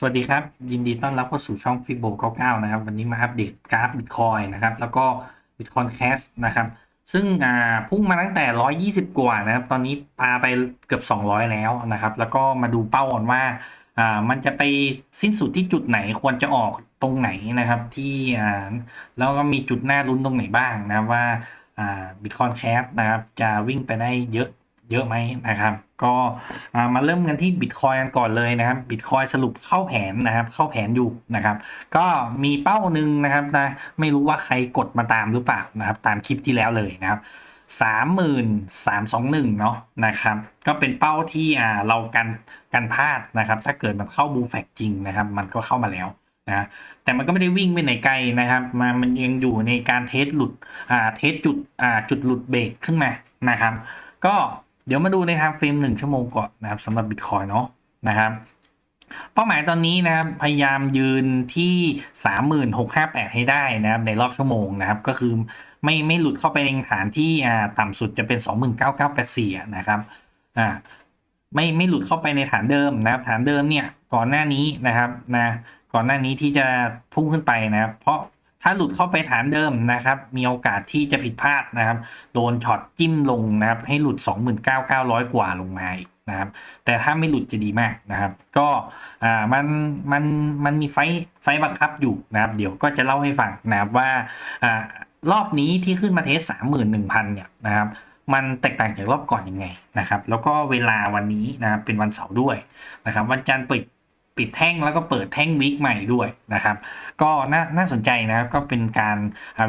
สวัสดีครับ ยินดีต้อนรับเข้าสู่ช่องฟิโบ99 นะครับ วันนี้มาอัปเดตกราฟบิตคอยนะครับ แล้วก็บิตคอยแคสนะครับ ซึ่งพุ่งมาตั้งแต่ 120 กว่านะครับ ตอนนี้ปาไปเกือบ 200 แล้วนะครับ แล้วก็มาดูเป้าก่อนว่ามันจะไปสิ้นสุดที่จุดไหนควรจะออกตรงไหนนะครับ ที่แล้วก็มีจุดหน้ารุ้นตรงไหนบ้างนะว่าอ่าบิตคอยแคสนะครับจะวิ่งไปได้เยอะ เยอะไหมนะครับ ก็มาเริ่มกันที่บิตคอยกันก่อนเลยนะครับบิตคอยสรุปเข้าแผนนะครับ เข้าแผนอยู่นะครับ ก็มีเป้าหนึ่งนะครับนะไม่รู้ว่าใครกดมาตามหรือเปล่านะครับ ตามคลิปที่แล้วเลยนะครับสามหมื่นสามสองหนึ่งเนาะนะครับ ก็เป็นเป้าที่อ่าเรากันกันพลาดนะครับ ถ้าเกิดมันเข้าบูแฟกจริงนะครับ มันก็เข้ามาแล้วนะแต่มันก็ไม่ได้วิ่งไปไหนไกลนะครับมันมันยังอยู่ในการเทสหลุดอ่าเทสจุดอ่าจุดหลุดเบรกขึ้นมานะครับ ก็ เดี๋ยวมาดูในทางเฟรมหนึ่งชั่วโมงก่อนนะครับสำหรับบิตคอยเนาะนะครับเป้าหมายตอนนี้นะครับพยายามยืนที่ 3658 ให้ได้นะครับในรอบชั่วโมงนะครับก็คือไม่ไม่หลุดเข้าไปในฐานที่ต่ำสุดจะเป็น 29984นะครับอ่าไม่ไม่หลุดเข้าไปในฐานเดิมนะครับฐานเดิมเนี่ยก่อนหน้านี้นะครับนะก่อนหน้านี้ที่จะพุ่งขึ้นไปนะครับเพราะ ถ้าหลุดเข้าไปฐานเดิมนะครับ มีโอกาสที่จะผิดพลาดนะครับ โดนช็อตจิ้มลงนะครับ ให้หลุด 29,900 กว่าลงมาอีกนะครับ แต่ถ้าไม่หลุดจะดีมากนะครับ ก็อ่ามันมันมันมีไฟไฟบังคับอยู่นะครับ เดี๋ยวก็จะเล่าให้ฟังนะครับว่าอ่ารอบนี้ที่ขึ้นมาเทส 31,000 เนี่ยนะครับมันแตกต่างจากรอบก่อนยังไงนะครับ แล้วก็เวลาวันนี้นะครับเป็นวันเสาร์ด้วยนะครับ วันจันทร์ปิด ปิดแท่งแล้วก็เปิดแท่งวิกใหม่ด้วยนะครับ ก็น่าน่าสนใจนะครับ ก็เป็นการ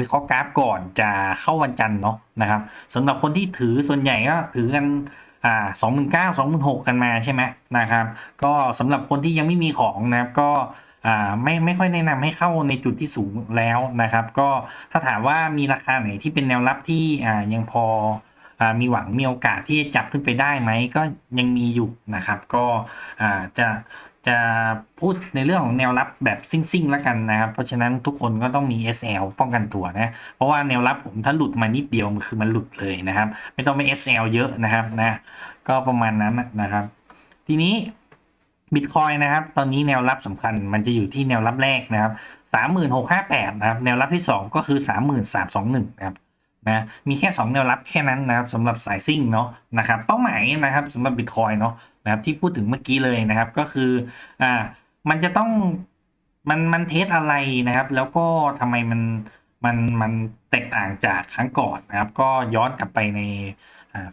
วิเคราะห์กราฟก่อนจะเข้าวันจันทร์เนาะนะครับสำหรับคนที่ถือส่วนใหญ่ก็ถือกันอ่าสองหมื่นเก้าสองหมื่นหกกันมาใช่ไหมนะครับ ก็สำหรับคนที่ยังไม่มีของนะครับก็อ่าไม่ไม่ค่อยแนะนำให้เข้าในจุดที่สูงแล้วนะครับ ก็ถ้าถามว่ามีราคาไหนที่เป็นแนวรับที่อ่ายังพออ่ามีหวังมีโอกาสที่จะจับขึ้นไปได้ไหมก็ยังมีอยู่นะครับ ก็อ่าจะ จะพูดในเรื่องของแนวรับแบบซิ่งๆแล้วกันนะครับ เพราะฉะนั้นทุกคนก็ต้องมี SL ป้องกันตัวนะ เพราะว่าแนวรับผมถ้าหลุดมานิดเดียวมันคือมันหลุดเลยนะครับ ไม่ต้องไป SL เยอะนะครับนะก็ประมาณนั้นนะครับ ทีนี้บิตคอยนะครับ ตอนนี้แนวรับสำคัญมันจะอยู่ที่แนวรับแรกนะครับ3658นะครับ แนวรับที่2ก็คือ30321นะครับ นะมีแค่ 2 แนวรับแค่นั้นนะครับสำหรับสายซิ่งเนาะนะครับเป้าหมายนะครับสำหรับบิตคอยเนาะนะครับที่พูดถึงเมื่อกี้เลยนะครับก็คืออ่ามันจะต้องมันมันเทสอะไรนะครับ แล้วก็ทำไมมันมันมันแตกต่างจากครั้งก่อนนะครับ ก็ย้อนกลับไปใน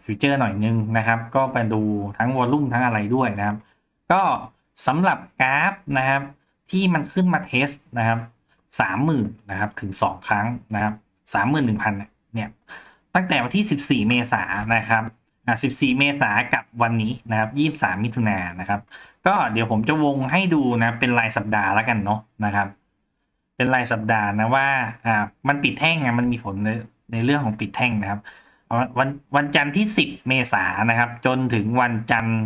ฟิวเจอร์หน่อยนึงนะครับ ก็ไปดูทั้งวอลลุ่มทั้งอะไรด้วยนะครับ ก็สำหรับกราฟนะครับ ที่มันขึ้นมาเทสนะครับสามหมื่นนะครับถึงสองครั้งนะครับสามหมื่นหนึ่งพันเนี่ย เนี่ยตั้งแต่วันที่ 14 เมษายนนะครับอ่า14 เมษายนกับวันนี้นะครับ 23 มิถุนายนนะครับ ก็เดี๋ยวผมจะวงให้ดูนะเป็นรายสัปดาห์แล้วกันเนาะนะครับ เป็นรายสัปดาห์นะว่าอ่ามันปิดแท่งไงมันมีผลในในเรื่องของปิดแท่งนะครับวันวันจันทร์ที่ 10 เมษายนนะครับ จนถึงวันจันทร์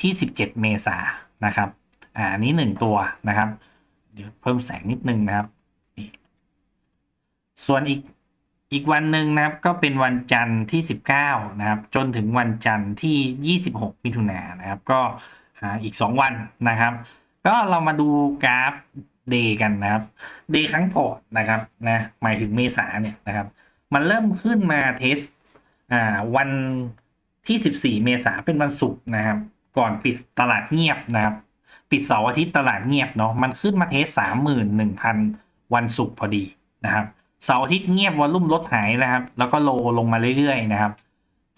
ที่ 17 เมษายนนะครับอ่าอันนี้หนึ่งตัวนะครับ เดี๋ยวเพิ่มแสงนิดนึงนะครับนี่ส่วนอีก อีกวันหนึ่งนะครับก็เป็นวันจันทร์ที่ 19 นะครับ จนถึงวันจันทร์ที่ 26 มิถุนายนนะครับ ก็อีก 2 วันนะครับ ก็เรามาดูกราฟเดย์กันนะครับเดย์ครั้งก่อนนะครับนะหมายถึงเมษาเนี่ยนะครับ มันเริ่มขึ้นมาเทสอ่าวันที่ 14 เมษาเป็นวันศุกร์นะครับ ก่อนปิดตลาดเงียบนะครับ ปิดเสาร์อาทิตย์ตลาดเงียบเนาะมันขึ้นมาเทส 31,000 วันศุกร์พอดีนะครับ เสาร์อาทิตย์เงียบวอลลุ่มลดหายนะครับ แล้วก็โลลงมาเรื่อยๆนะครับ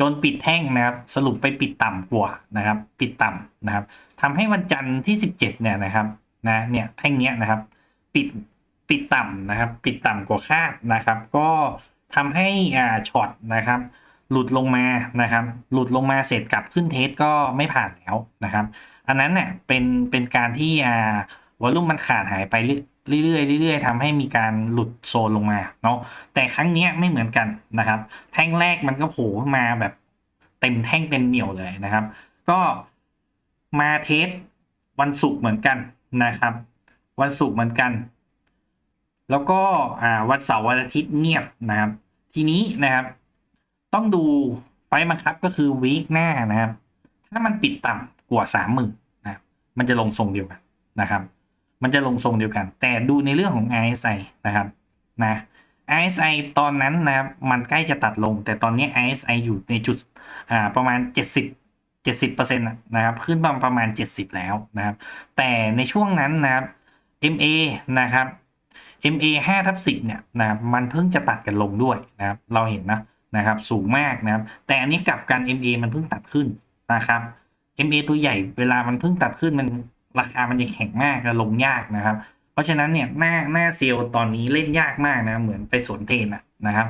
จนปิดแท่งนะครับ สรุปไปปิดต่ำกว่านะครับ ปิดต่ำนะครับทำให้วันจันทร์ที่ 17เนี่ยนะครับนะเนี่ยแท่งเนี้ยนะครับ ปิดปิดต่ำนะครับ ปิดต่ำกว่าคาดนะครับ ก็ทำให้อ่าช็อตนะครับหลุดลงมานะครับ หลุดลงมาเสร็จกลับขึ้นเทสก็ไม่ผ่านแล้วนะครับ อันนั้นเนี่ยเป็นเป็นการที่อ่าวอลลุ่มมันขาดหายไป เรื่อยๆเรื่อยๆทำให้มีการหลุดโซนลงมาเนาะแต่ครั้งนี้ไม่เหมือนกันนะครับ แท่งแรกมันก็โผล่มาแบบเต็มแท่งเต็มเหนียวเลยนะครับ ก็มาเทสวันศุกร์เหมือนกันนะครับ วันศุกร์เหมือนกัน แล้วก็อ่าวันเสาร์วันอาทิตย์เงียบนะครับ ทีนี้นะครับ ต้องดูไฟมาครับก็คือวีคหน้านะครับ ถ้ามันปิดต่ำกว่าสามหมื่นนะมันจะลงทรงเดียวกันนะครับ มันจะลงทรงเดียวกัน แต่ดูในเรื่องของ RSI นะครับนะ RSI ตอนนั้นนะครับมันใกล้จะตัดลง แต่ตอนนี้ RSI อยู่ในจุดประมาณ 70 70%นะครับขึ้นประมาณ 70 แล้วนะครับ แต่ในช่วงนั้นนะครับ MA นะครับ MA 5ทับ10เนี่ยนะครับมันเพิ่งจะตัดกันลงด้วยนะครับ เราเห็นนะนะครับสูงมากนะครับ แต่อันนี้กลับกัน MA มันเพิ่งตัดขึ้นนะครับ MA ตัวใหญ่เวลามันเพิ่งตัดขึ้นมัน ราคามันจะแข็งมากและลงยากนะครับ เพราะฉะนั้นเนี่ยหน้าหน้าเซลล์ตอนนี้เล่นยากมากนะเหมือนไปสวนเทนอะนะครับ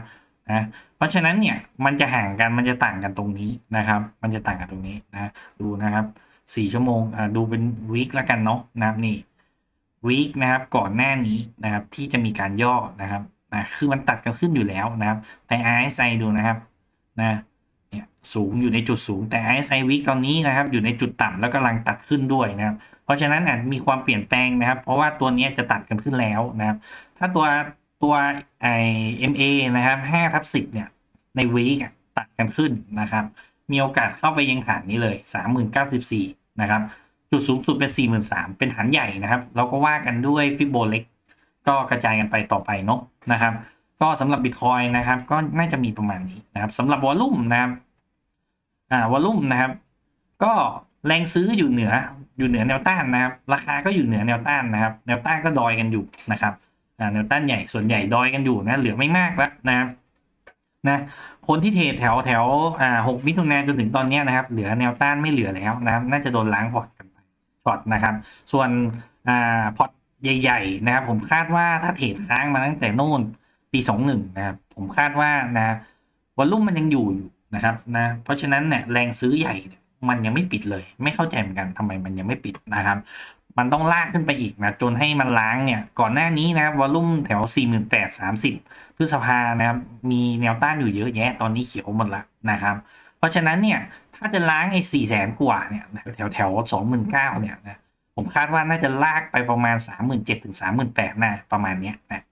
นะเพราะฉะนั้นเนี่ยมันจะห่างกันมันจะต่างกันตรงนี้นะครับ มันจะต่างกันตรงนี้นะดูนะครับสี่ชั่วโมงอ่าดูเป็นวีคล้วกันเนาะนะครับนี่วีคนะครับก่อนหน้านี้นะครับที่จะมีการย่อนะครับนะคือมันตัดกันขึ้นอยู่แล้วนะครับแต่ RSI ดูนะครับนะ สูงอยู่ในจุดสูงแต่ RSI week ตอนนี้นะครับอยู่ในจุดต่ำแล้วกำลังตัดขึ้นด้วยนะครับเพราะฉะนั้นอาจมีความเปลี่ยนแปลงนะครับ เพราะว่าตัวนี้จะตัดกันขึ้นแล้วนะครับ ถ้าตัวตัวไอ MA นะครับ5ทับ10เนี่ยในวีคตัดกันขึ้นนะครับ มีโอกาสเข้าไปยังฐานนี้เลย3094นเก้าสิบสี่นะครับ จุดสูงสุดเป็น43,000เป็นฐานใหญ่นะครับ เราก็ว่ากันด้วยฟิโบเล็ก ก็กระจายกันไปต่อไปเนาะนะครับ ก็สำหรับบิตคอยนะครับ ก็น่าจะมีประมาณนี้นะครับสำหรับวอลลุ่มนะครับอ่าวอลลุ่มนะครับ ก็แรงซื้ออยู่เหนืออยู่เหนือแนวต้านนะครับ ราคาก็อยู่เหนือแนวต้านนะครับ แนวต้านก็ดอยกันอยู่นะครับอ่าแนวต้านใหญ่ส่วนใหญ่ดอยกันอยู่นะเหลือไม่มากแล้วนะครับนะคนที่เทรดแถวแถวอ่าหกมิถุนายนจนถึงตอนนี้นะครับ เหลือแนวต้านไม่เหลือแล้วนะครับ น่าจะโดนล้างพอร์ตกันไปพอร์ตนะครับ ส่วนอ่าพอร์ตใหญ่ ๆ นะครับ ผมคาดว่าถ้าเทรดค้างมาตั้งแต่โน่น ปีสองหนึ่งนะครับผมคาดว่านะวอลลุ่มมันยังอยู่อยู่นะครับนะเพราะฉะนั้นเนี่ยแรงซื้อใหญ่มันยังไม่ปิดเลย ไม่เข้าใจเหมือนกันทำไมมันยังไม่ปิดนะครับ มันต้องลากขึ้นไปอีกนะจนให้มันล้างเนี่ยก่อนหน้านี้นะครับวอลลุ่มแถว 48 30พฤษภานะครับมีแนวต้านอยู่เยอะแยะตอนนี้เขียวหมดละนะครับ เพราะฉะนั้นเนี่ยถ้าจะล้างไอ้4แสนกว่าเนี่ยแถวแถว29,000เนี่ยนะผมคาดว่าน่าจะลากไปประมาณ 37,000ถึง38,000นะประมาณเนี้ยนะ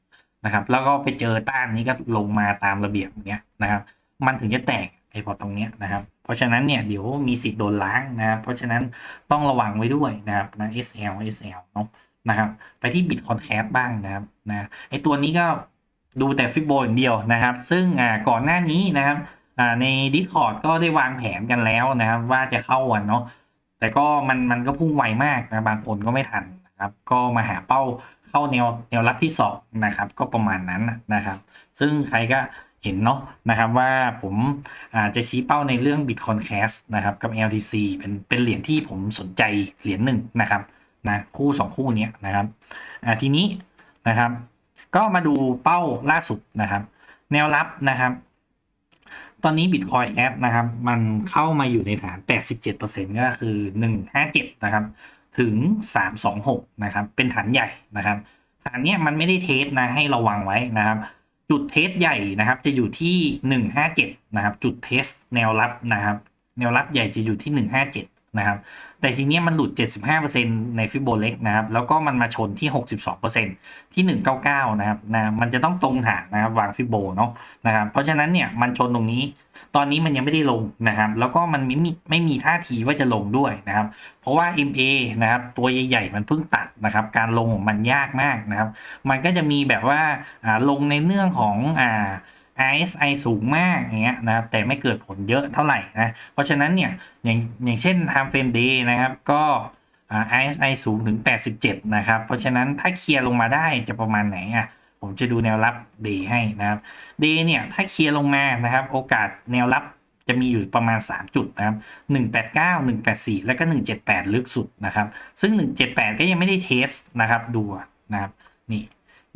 นะครับ แล้วก็ไปเจอต้านนี้ก็ลงมาตามระเบียบเนี้ยนะครับ มันถึงจะแตกไอ้พอตรงเนี้ยนะครับ เพราะฉะนั้นเนี่ยเดี๋ยวมีสิทธิ์โดนล้างนะครับเพราะฉะนั้นต้องระวังไว้ด้วยนะครับนะ SL SL เนาะนะครับ ไปที่ Bitcoin Cash บ้างนะครับนะไอ้ตัวนี้ก็ดูแต่ฟิบโบอย่างเดียวนะครับ ซึ่งอ่าก่อนหน้านี้นะครับอ่าใน Discord ก็ได้วางแผนกันแล้วนะครับ ว่าจะเข้าวันเนาะแต่ก็มันมันก็พุ่งไวมากนะบางคนก็ไม่ทันนะครับ ก็มาหาเป้า เข้าแนวแนวรับที่สองนะครับก็ประมาณนั้นนะครับ ซึ่งใครก็เห็นเนาะนะครับว่าผมอาจจะชี้เป้าในเรื่อง Bitcoin Cash นะครับกับ LTC เป็นเป็นเหรียญที่ผมสนใจเหรียญหนึ่งนะครับนะคู่สองคู่เนี้ยนะครับทีนี้นะครับ ก็มาดูเป้าล่าสุดนะครับ แนวรับนะครับ ตอนนี้ Bitcoin Cash นะครับ มันเข้ามาอยู่ในฐาน 87%ก็คือ 157 นะครับ ถึง 326 นะครับ เป็นฐานใหญ่นะครับฐานเนี้ยมันไม่ได้เทสนะให้ระวังไว้นะครับ จุดเทสใหญ่นะครับ จะอยู่ที่ 157 นะครับ จุดเทสแนวรับนะครับ แนวรับใหญ่จะอยู่ที่ 157 นะครับแต่ทีนี้มันหลุด 75%ในฟิโบเล็กนะครับแล้วก็มันมาชนที่ 62%ที่ 199 นะครับนะมันจะต้องตรงฐานนะครับวางฟิโบเนาะนะครับเพราะฉะนั้นเนี่ยมันชนตรงนี้ ตอนนี้มันยังไม่ได้ลงนะครับแล้วก็มันไม่มีไม่มีท่าทีว่าจะลงด้วยนะครับเพราะว่า MA นะครับตัวใหญ่ๆมันเพิ่งตัดนะครับการลงของมันยากมากนะครับมันก็จะมีแบบว่าอ่าลงในเรื่องของอ่า RSI สูงมากอย่างเงี้ยนะครับแต่ไม่เกิดผลเยอะเท่าไหร่นะเพราะฉะนั้นเนี่ยอย่างอย่างเช่น time frame day นะครับก็อ่า RSI สูงถึง 87 นะครับ เพราะฉะนั้นถ้าเคลียร์ลงมาได้จะประมาณไหนอะผมจะดูแนวรับ day ให้นะครับ day เนี่ยถ้าเคลียร์ลงมานะครับโอกาสแนวรับจะมีอยู่ประมาณ 3 จุดนะครับ 189 184 แล้วก็ 178 ลึกสุดนะครับ ซึ่ง 178 ก็ยังไม่ได้เทสนะครับดูนะครับนี่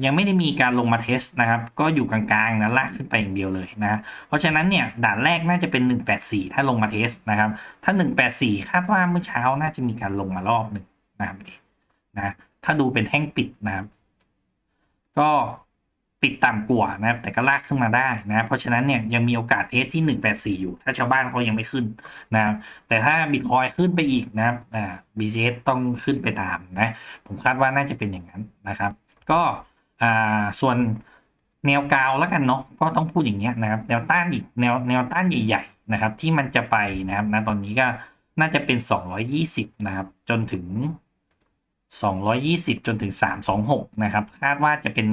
ยังไม่ได้มีการลงมาเทสนะครับ ก็อยู่กลางๆนะลากขึ้นไปอย่างเดียวเลยนะเพราะฉะนั้นเนี่ยด่านแรกน่าจะเป็น 184 ถ้าลงมาเทสนะครับ ถ้า 184 คาดว่าเมื่อเช้าน่าจะมีการลงมารอบหนึ่งนะครับนะถ้าดูเป็นแท่งปิดนะครับ ก็ปิดต่ำกว่านะครับ แต่ก็ลากขึ้นมาได้นะเพราะฉะนั้นเนี่ยยังมีโอกาสเทสที่ 184 อยู่ ถ้าชาวบ้านเขายังไม่ขึ้นนะครับแต่ถ้าบิตคอยขึ้นไปอีกนะครับอ่า BCS ต้องขึ้นไปตามนะ ผมคาดว่าน่าจะเป็นอย่างนั้นนะครับ ก็ อ่าส่วนแนวกาวแล้วกันเนาะก็ต้องพูดอย่างเงี้ยนะครับแนวต้านอีกแนวแนวต้านใหญ่ๆนะครับ ที่มันจะไปนะครับนะตอนนี้ก็น่าจะเป็น 220 นะครับ จนถึง 220 จนถึง 326 นะครับ คาดว่าจะเป็น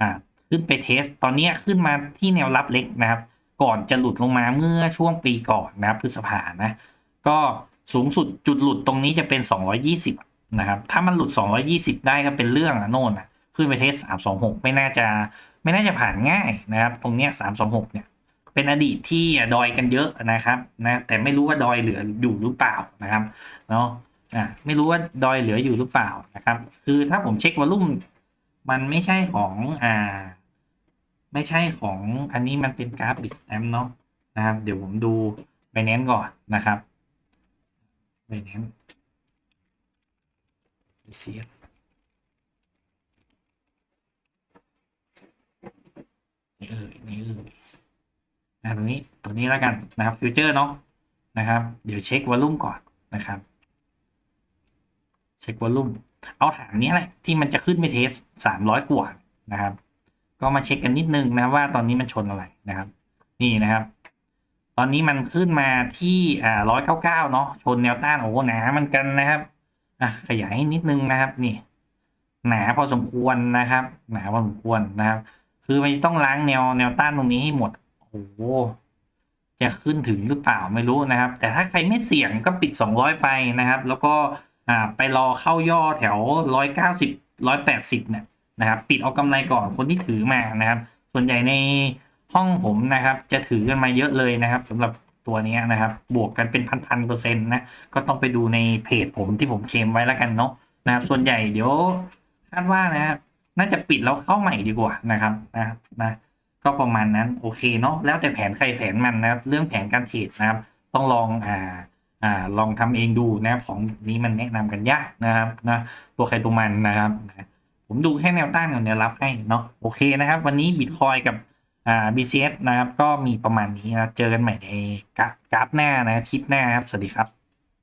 อ่าขึ้นไปเทส ตอนนี้ขึ้นมาที่แนวรับเล็กนะครับ ก่อนจะหลุดลงมาเมื่อช่วงปีก่อนนะครับพฤษภานะ ก็สูงสุดจุดหลุดตรงนี้จะเป็น 220 นะครับ ถ้ามันหลุด 220 ได้ก็เป็นเรื่องอะโน่นอะ ขึ้นไปเทส326ไม่น่าจะไม่น่าจะผ่านง่ายนะครับ ตรงเนี้ย326เนี่ย เป็นอดีตที่ดอยกันเยอะนะครับนะแต่ไม่รู้ว่าดอยเหลืออยู่หรือเปล่านะครับเนาะอ่าไม่รู้ว่าดอยเหลืออยู่หรือเปล่านะครับ คือถ้าผมเช็ควอลุ่มมันไม่ใช่ของอ่า ไม่ใช่ของอันนี้มันเป็นกราฟบิตแอมเนาะนะครับ เดี๋ยวผมดูไปเน้นก่อนนะครับไปเน้นเสีย นี่เออนี่เออนะตรงนี้ตัวนี้แล้วกันนะครับฟิวเจอร์เนาะนะครับ เดี๋ยวเช็ควอลลุ่มก่อนนะครับ เช็ควอลลุ่มเอาฐานนี้แหละที่มันจะขึ้นไปเทสสามร้อยกว่านะครับ ก็มาเช็คกันนิดนึงนะว่าตอนนี้มันชนอะไรนะครับ นี่นะครับ ตอนนี้มันขึ้นมาที่อ่าร้อยเก้าเก้าเนาะชนแนวต้านโอ้โหหนามันกันนะครับอะขยายให้นิดนึงนะครับ นี่ หนาพอสมควรนะครับ หนาพอสมควรนะครับ คือมันต้องล้างแนวแนวต้านตรงนี้ให้หมด โอ้โห จะขึ้นถึงหรือเปล่าไม่รู้นะครับ แต่ถ้าใครไม่เสี่ยงก็ปิด 200 ไปนะครับ แล้วก็อ่าไปรอเข้าย่อแถว 190 180เนี่ยนะครับ ปิดเอากำไรก่อนคนที่ถือมานะครับ ส่วนใหญ่ในห้องผมนะครับ จะถือกันมาเยอะเลยนะครับสำหรับตัวนี้นะครับ บวกกันเป็นพันๆเปอร์เซ็นต์นะ ก็ต้องไปดูในเพจผมที่ผมเคลมไว้แล้วกันเนาะนะครับ ส่วนใหญ่เดี๋ยวคาดว่านะครับ น่าจะปิดแล้วเข้าใหม่ดีกว่านะครับนะนะก็ประมาณนั้นโอเคเนาะแล้วแต่แผนใครแผนมันนะครับ เรื่องแผนการเทรดนะครับ ต้องลองอ่าอ่าลองทำเองดูนะครับของนี้มันแนะนำกันยากนะครับนะตัวใครตัวมันนะครับ ผมดูแค่แนวต้านกับแนวรับให้เนาะโอเคนะครับ วันนี้บิตคอยกับอ่า BCS นะครับ ก็มีประมาณนี้นะเจอกันใหม่ในกราฟกราฟหน้านะครับคลิปหน้าครับสวัสดีครับ